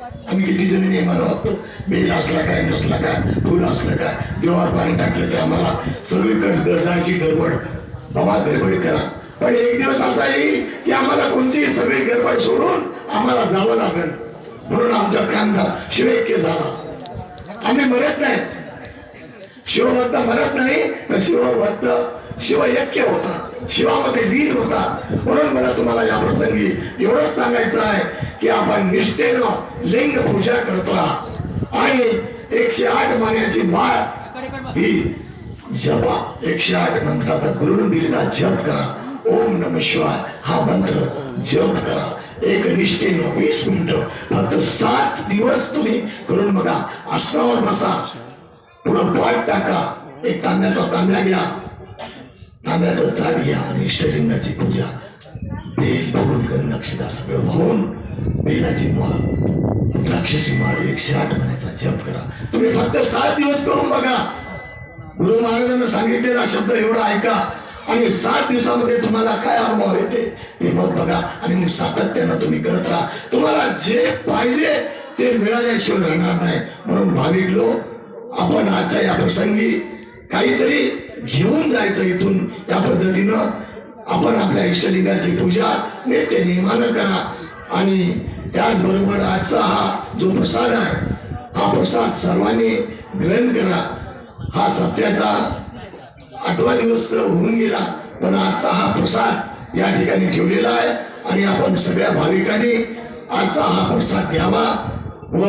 आम्ही किती जणी नियमानं वागतो बेल असला काय नसला काय फुल असलं काय देवावर पाणी टाकलं ते आम्हाला सगळीकडे गरजायची गडबड. बाबा गडबड करा. पण एक दिवस असा येईल की आम्हाला कोणची सगळी गडबड सोडून आम्हाला जावं लागेल. म्हणून आमचा कांदा शिवैक्य झाला. आम्ही मरत नाही. शिवभक्त मरत नाही शिवभक्त शिव शिवयज्ञ होता शिवामध्ये लीन होता. म्हणून मला तुम्हाला या प्रसंगी एवढंच सांगायचं आहे की आपण निष्ठेनं लिंग पूजा करत राहा. आणि एकशे आठ महिन्याची माळ ही जपा एकशे आठ मंत्राचा गुरुनं दिलेला जप करा. ओम नम शिवाय. हा मंत्र जप करा. एक निष्ठेनं वीस मिनिटं फक्त सात दिवस तुम्ही करून बघा. आश्रमात बसा. पुढं पाठ टाका. एक तांब्याचा तांब्या घ्या तांब्याचं ताट घ्या आणि इष्टलिंगाची पूजा बेल भरून गंधक्षिता सगळं वाहून बेलाची माळ द्राक्षाची माळ एकशे आठ महिन्याचा जप करा तुम्ही फक्त सात दिवस करून बघा गुरु महाराजांना सांगितलेला शब्द एवढा ऐका आणि सात दिवसामध्ये तुम्हाला काय अनुभव येते ते मग बघा आणि मग सातत्यानं तुम्ही करत राहा तुम्हाला जे पाहिजे ते मिळाल्याशिवाय राहणार नाही म्हणून भाविक लोक आपण आजच्या या प्रसंगी काहीतरी घेऊन जायचं इथून या पद्धतीनं. आपण आपल्या इष्टलिंगाची पूजा नेते नियमानं करा. आणि त्याचबरोबर आजचा हा जो प्रसाद आहे हा प्रसाद सर्वांनी ग्रहण करा. हा सत्याचा आठवा दिवस तर होऊन गेला पण आजचा हा प्रसाद या ठिकाणी ठेवलेला आहे. आणि आपण सगळ्या भाविकांनी आजचा हा प्रसाद घ्यावा. व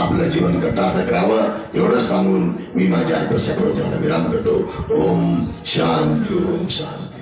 आपलं जीवन कृतार्थ करावं एवढं सांगून मी माझ्या प्रसाद विराम करतो. ओम शांती ओम शांती.